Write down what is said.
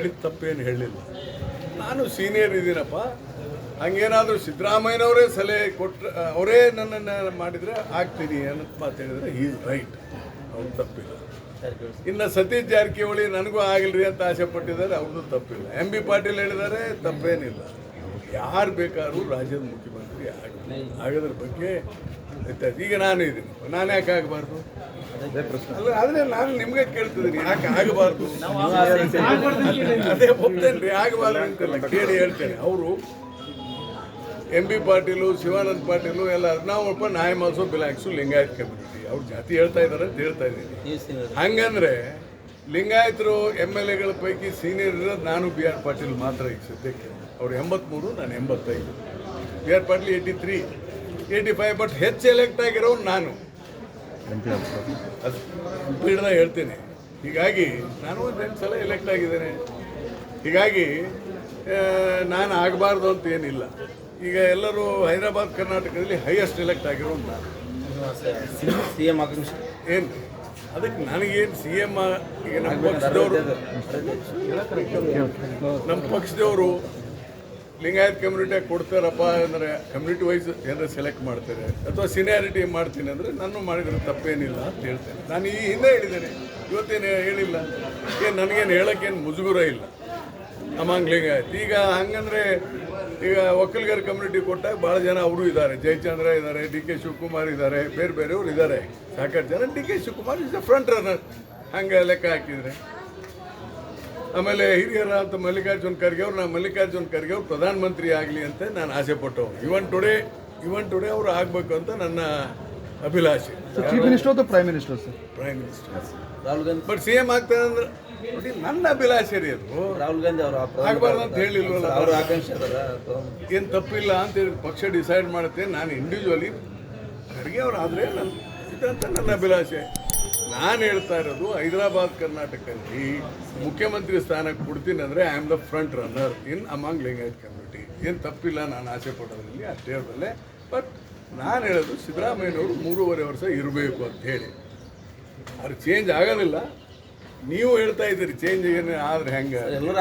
ಹೇಳಿದ ತಪ್ಪೇನು ಹೇಳಿಲ್ಲ ನಾನು ಸೀನಿಯರ್ ಇದ್ದೀನಪ್ಪ. ಹಂಗೇನಾದರೂ ಸಿದ್ದರಾಮಯ್ಯನವರೇ ಸಲಹೆ ಕೊಟ್ಟರೆ ಅವರೇ ನನ್ನನ್ನು ಮಾಡಿದರೆ ಆಗ್ತೀನಿ ಮಾತು ಹೇಳಿದ್ರೆ ಈಸ್ ರೈಟ್ ಅವ್ರು ತಪ್ಪಿಲ್ಲ. ಇನ್ನು ಸತೀಶ್ ಜಾರಕಿಹೊಳಿ ನನಗೂ ಆಗಲ್ರಿ ಅಂತ ಆಸೆ ಪಟ್ಟಿದ್ದಾರೆ, ಅವ್ರದ್ದು ತಪ್ಪಿಲ್ಲ. ಎಂ ಬಿ ಪಾಟೀಲ್ ಹೇಳಿದ್ದಾರೆ ತಪ್ಪೇನಿಲ್ಲ. ಯಾರು ಬೇಕಾದ್ರೂ ರಾಜ್ಯದ ಮುಖ್ಯಮಂತ್ರಿ ಆಗೋದ್ರ ಬಗ್ಗೆ. ಈಗ ನಾನು ಇದ್ದೀನಿ ನಾನು ಯಾಕೆ ಆಗಬಾರ್ದು? ಅಲ್ಲ ಆದರೆ ನಾನು ನಿಮಗೆ ಕೇಳ್ತಿದ್ದೀನಿ. ಯಾಕೆ ಆಗಬಾರ್ದು? ಅದೇ ಒಪ್ತೇನೆ ರೀ ಆಗಬಾರ್ದು ಅಂತೆಲ್ಲ. ಕೇಳಿ ಹೇಳ್ತೇನೆ. ಅವರು ಎಂ ಬಿ ಪಾಟೀಲು ಶಿವಾನಂದ ಪಾಟೀಲು ಎಲ್ಲ ನಾವು ಒಬ್ಬ ಮಾಸು ಬಿಲಾಕ್ಸು ಲಿಂಗಾಯತ್ ಕಮ್ಯುನಿಟಿ ಅವ್ರ ಜಾತಿ ಹೇಳ್ತಾ ಇದ್ದಾರೆ ಅಂತ ಹೇಳ್ತಾ ಇದ್ದೀನಿ. ಹಂಗಂದ್ರೆ ಲಿಂಗಾಯತರು ಎಂ ಎಲ್ ಎಗಳ ಪೈಕಿ ಸೀನಿಯರ್ ಇರೋದು ನಾನು ಬಿ ಆರ್ ಪಾಟೀಲ್ ಮಾತ್ರ ಈಗ ಸದ್ಯಕ್ಕೆ. ಅವ್ರು ಎಂಬತ್ಮೂರು ನಾನು ಎಂಬತ್ತೈದು. B R Patil eighty three. Eighty five but ಹೆಚ್ಚು ಎಲೆಕ್ಟ್ ಆಗಿರೋನು ನಾನು. ಅದು ಪೀಡ್ದ ಹೇಳ್ತೀನಿ. ಹೀಗಾಗಿ ನಾನು ಒಂದು ಎಂಟು ಸಲ ಎಲೆಕ್ಟ್ ಆಗಿದ್ದೇನೆ. ಹೀಗಾಗಿ ನಾನು ಆಗಬಾರ್ದು ಅಂತ ಏನಿಲ್ಲ. ಈಗ ಎಲ್ಲರೂ ಹೈದರಾಬಾದ್ ಕರ್ನಾಟಕದಲ್ಲಿ ಹೈಯೆಸ್ಟ್ ಎಲೆಕ್ಟ್ ಆಗಿರೋ ನಾನು. ಏನು ಅದಕ್ಕೆ ನನಗೇನು ಸಿ ಎಂ ಈಗ ನಮ್ಮ ಪಕ್ಷದವರು ನಮ್ಮ ಪಕ್ಷದವರು ಲಿಂಗಾಯತ್ ಕಮ್ಯುನಿಟಿಯಾಗಿ ಕೊಡ್ತಾರಪ್ಪ ಅಂದರೆ ಕಮ್ಯುನಿಟಿ ವೈಸ್ ಏನಾರ ಸೆಲೆಕ್ಟ್ ಮಾಡ್ತಾರೆ. ಅಥವಾ ಸಿನಿಯಾರಿಟಿ ಮಾಡ್ತೀನಿ ಅಂದರೆ ನಾನು ಮಾಡಿದ್ರೆ ತಪ್ಪೇನಿಲ್ಲ ಅಂತ ಹೇಳ್ತೇನೆ. ನಾನು ಈ ಹಿಂದೆ ಹೇಳಿದ್ದೇನೆ. ಇವತ್ತೇನು ಹೇಳಿಲ್ಲ. ಏನು ನನಗೇನು ಹೇಳೋಕ್ಕೇನು ಮುಜುಗುರ ಇಲ್ಲ. ಅಮಾಂಗ್ ಆಯ್ತು. ಈಗ ಹಂಗಂದ್ರೆ ಈಗ ಒಕ್ಕಲಿಗರ ಕಮ್ಯುನಿಟಿ ಕೊಟ್ಟಾಗ ಭಾಳ ಜನ ಅವರು ಇದ್ದಾರೆ. ಜಯಚಂದ್ರ ಇದ್ದಾರೆ, ಡಿ ಕೆ ಶಿವಕುಮಾರ್ ಇದ್ದಾರೆ, ಬೇರೆ ಬೇರೆಯವರು ಇದ್ದಾರೆ. ಸಾಕಷ್ಟು ಜನ D K Shivakumar is front runner ಹಂಗೆ ಲೆಕ್ಕ ಹಾಕಿದರೆ. ಆಮೇಲೆ ಹಿರಿಯರ ಅಂತ ಮಲ್ಲಿಕಾರ್ಜುನ್ ಖರ್ಗೆ ಅವ್ರು ನಾನು ಮಲ್ಲಿಕಾರ್ಜುನ್ ಖರ್ಗೆ ಅವ್ರು ಪ್ರಧಾನಮಂತ್ರಿ ಆಗಲಿ ಅಂತ ನಾನು ಆಸೆ ಪಟ್ಟವು ಇವನ್ ಟುಡೇ ಇವನ್ ಟುಡೇ ಅವರು ಆಗಬೇಕು ಅಂತ ನನ್ನ ಅಭಿಲಾಷೆ. ಚೀಫ್ ಮಿನಿಸ್ಟರ್ ಅಥವಾ prime minister sir prime minister Rahul Gandhi but C M ಆಗ್ತಾರೆ ಅಂದ್ರೆ ನೋಡಿ ನನ್ನ ಅಭಿಲಾಷೆ ರೀ ಅದು. ರಾಹುಲ್ ಗಾಂಧಿ ಅವರು ಆಗಬಾರ್ದು ಅಂತ ಹೇಳಿಲ್ವಲ್ಲ ಅವರು ಆಕಾಂಕ್ಷೆ ಅದಾರ ಏನು ತಪ್ಪಿಲ್ಲ ಅಂತ ಹೇಳಿ ಪಕ್ಷ ಡಿಸೈಡ್ ಮಾಡುತ್ತೆ. ನಾನು ಇಂಡಿವಿಜುವಲಿ ಖರ್ಗೆ ಅವ್ರು ಆದರೆ ನನ್ನ ಇದಂತ ನನ್ನ ಅಭಿಲಾಷೆ. ನಾನು ಹೇಳ್ತಾ ಇರೋದು ಹೈದರಾಬಾದ್ ಕರ್ನಾಟಕದಲ್ಲಿ ಮುಖ್ಯಮಂತ್ರಿ ಸ್ಥಾನಕ್ಕೆ ಕೊಡ್ತೀನಿ ಅಂದರೆ I am the front runner in among Lingayat community ಏನು ತಪ್ಪಿಲ್ಲ ನಾನು ಆಸೆ ಪಡೋದ್ರಲ್ಲಿ ಅಷ್ಟೇ ಬಟ್ ನಾನು ಹೇಳೋದು ಸಿದ್ದರಾಮಯ್ಯನವರು ಮೂರುವರೆ ವರ್ಷ ಇರಬೇಕು ಅಂತ ಹೇಳಿ. ಅವ್ರು ಚೇಂಜ್ ಆಗೋದಿಲ್ಲ ನೀವು ಹೇಳ್ತಾ ಇದ್ದೀರಿ ಚೇಂಜ್ ಏನು ಆದರೆ ಹೆಂಗೆ ಎಲ್ಲರೂ